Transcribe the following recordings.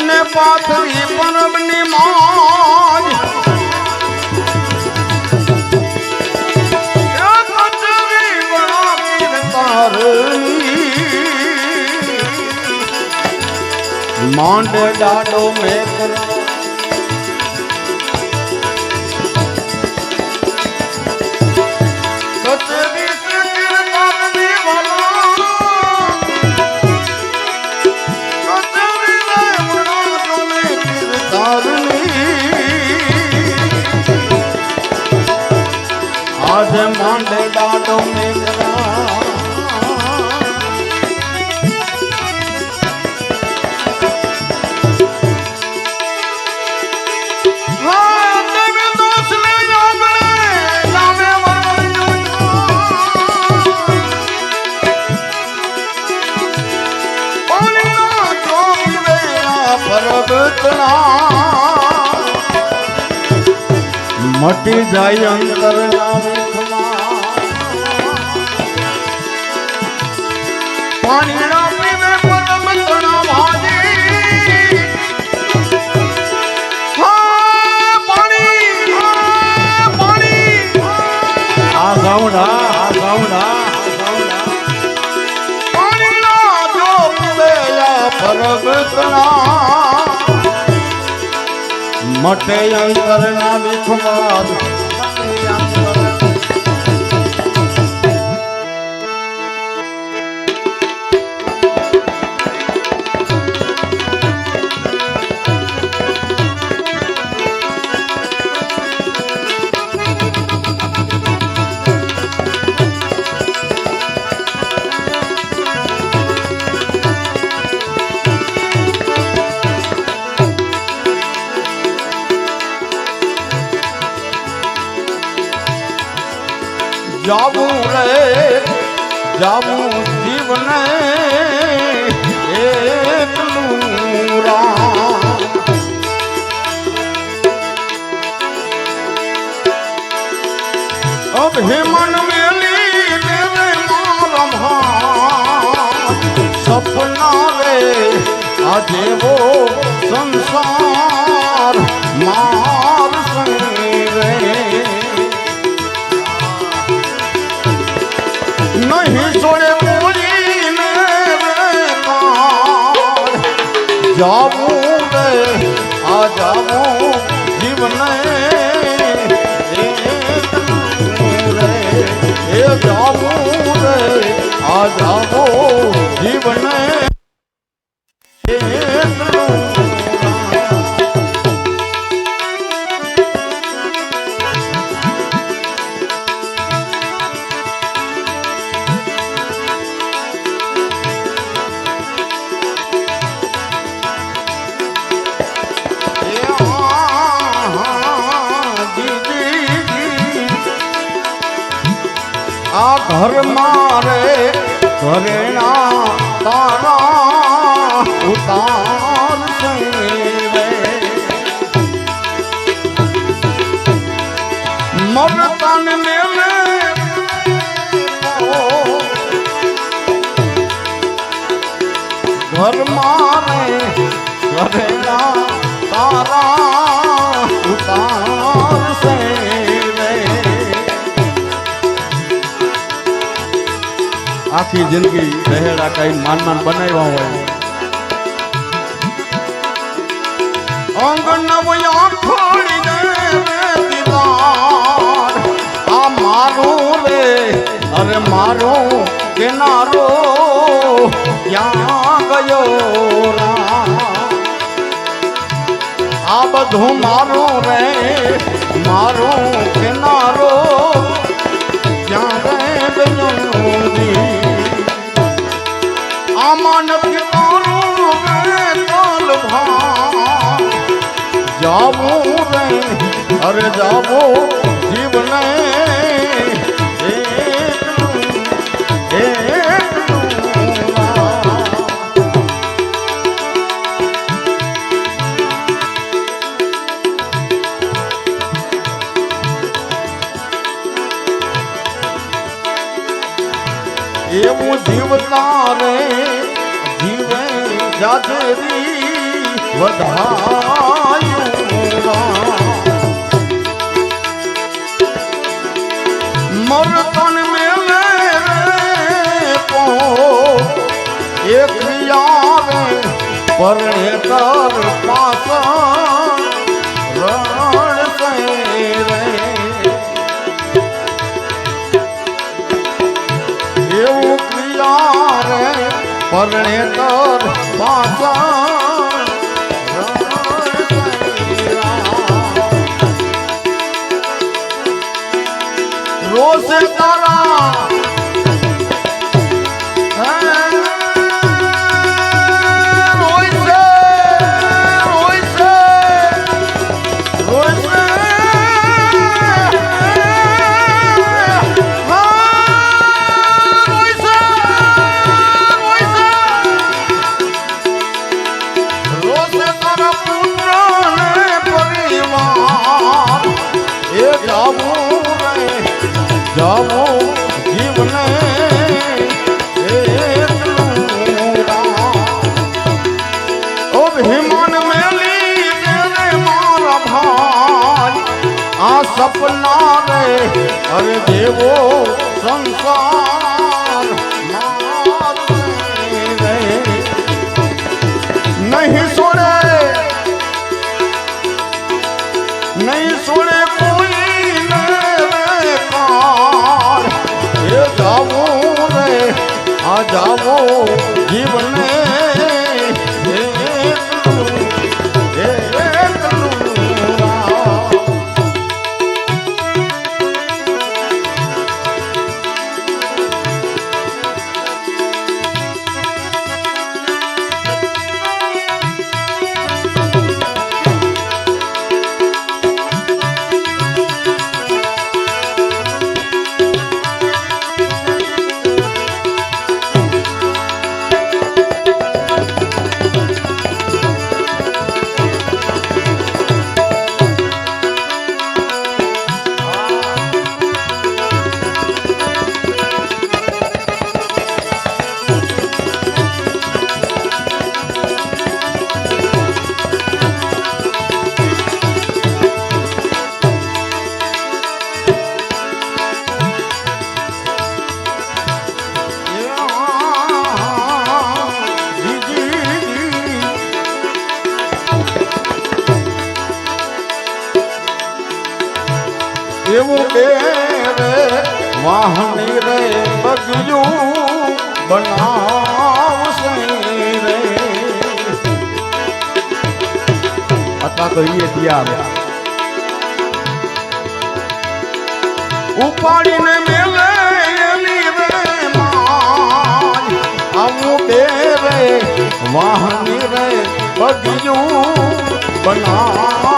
ને પાથરી પરમની મોજ. માંડ દાડો મેં પર્વતના. મટી જાય અંતર પાણી મટે અંતરના વિખવાદ. જાવું જીવન એકલું રામ. અબ હે મન મેલી દેવે મારમ સપના રે આ દેવો જાવું રે આ જાવું જીવને. એ જાવું રે આ જાવું ઘર મારે ઘરેણા તારા ઉતાર મરતન મેલે ઘર મારે ઘરેણા તારા આખી જિંદગી રહેડા કઈ માન માન બનાવ્યા હોય. અંગન નવયા ખોડી દે આ મારું રે, અરે મારું કિનારો ક્યાં ગયો આ બધું મારું રે, મારું જાવું રે અરે જાવું જીવને. એવું જીવતા રે જીવે જાજરી વધાયું રે તર યારે પરણેતર પાછળ સપના રે. અરે દેવો સંસાર. બે રે વાહની રે બગયું બનાવશે રે અથવા કહીએ દિયા ઉપાડીને મેલે એની રે માન આવું બે રે વાહની રે બગયું બનાવશે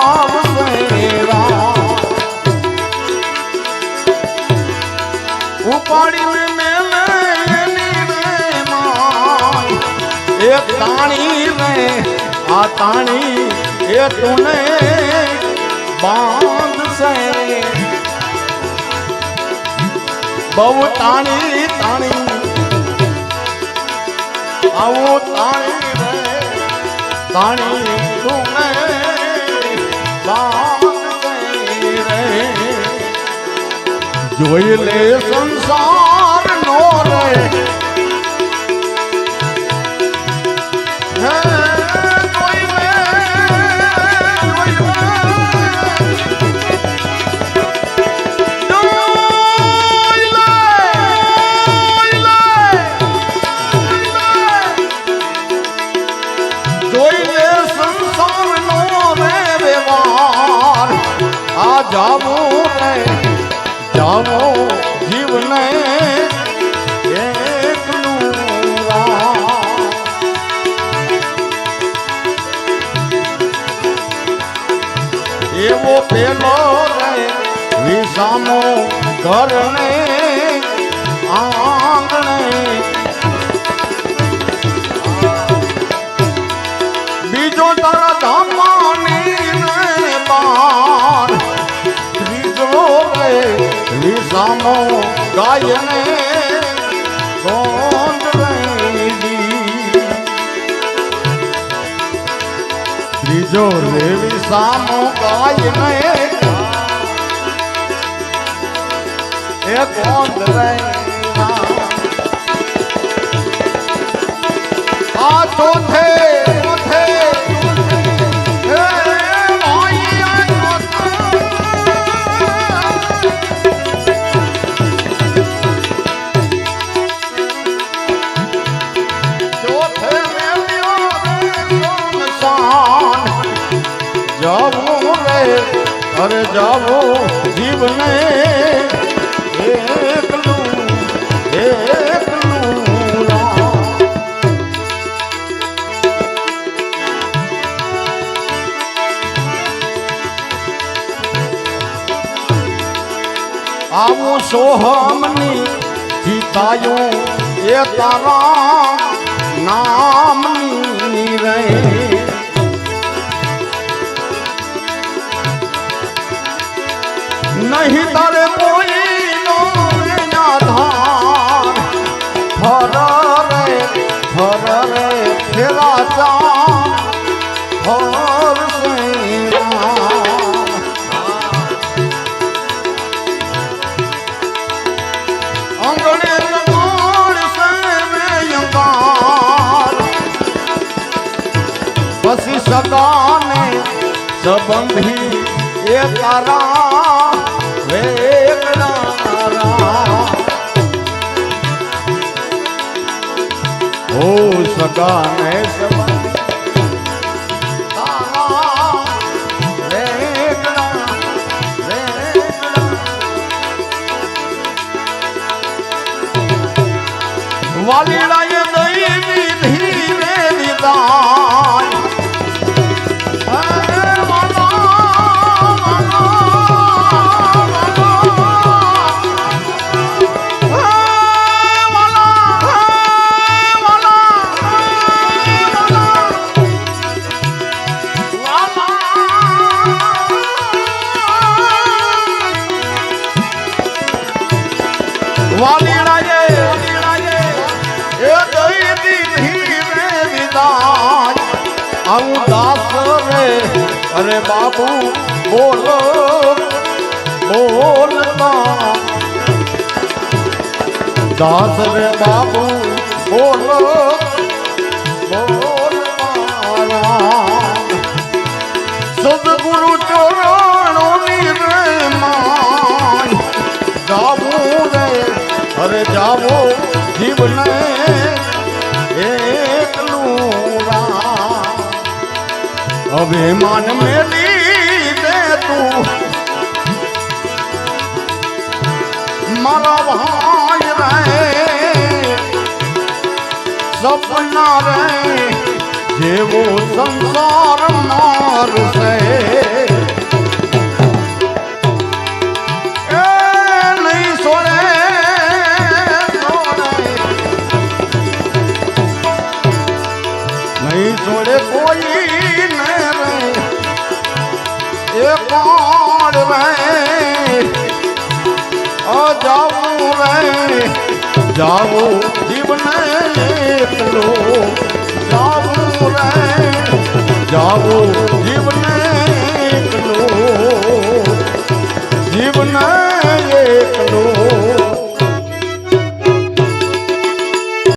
તાણી રે આ તાણી એ તુને બાંધશે બહુ તાણી તાણી. આવું તાણી રે તાણી તુને બાંધશે જોઈ લે સંસાર નો રે. પેલો રે વિષમો ઘરને આંગણે. બીજો તારા ધામાની બાર, ત્રીજો રે વિષમો ગાયને ત્રીજો રે વિસામો ગાયને એ ગોંદ રેડી આ ચોથે આવું સોહમની જીતાયું એ તારા નામની રહે નહીં તારે કોઈનો આધાર ફર રે, ફર ચા ફર સંબંધી એ તારા વેગણારા ઓ સદાને સંબંધી તારા દાસ રે બાબુ બોલો સદગુરુ ચરણોની રે માય જાવું રે, અરે જાવો જીવને એકલું રામ અભિમાન મેલી દે તું. મારા સપના રે જેવો સંસાર માર છે છોડે કોઈ ને એ કોણ રે? આ જાવું રે. જાવું જીવને એકલો જાઓ રે. જાવું જીવને એકલો જીવન એકલો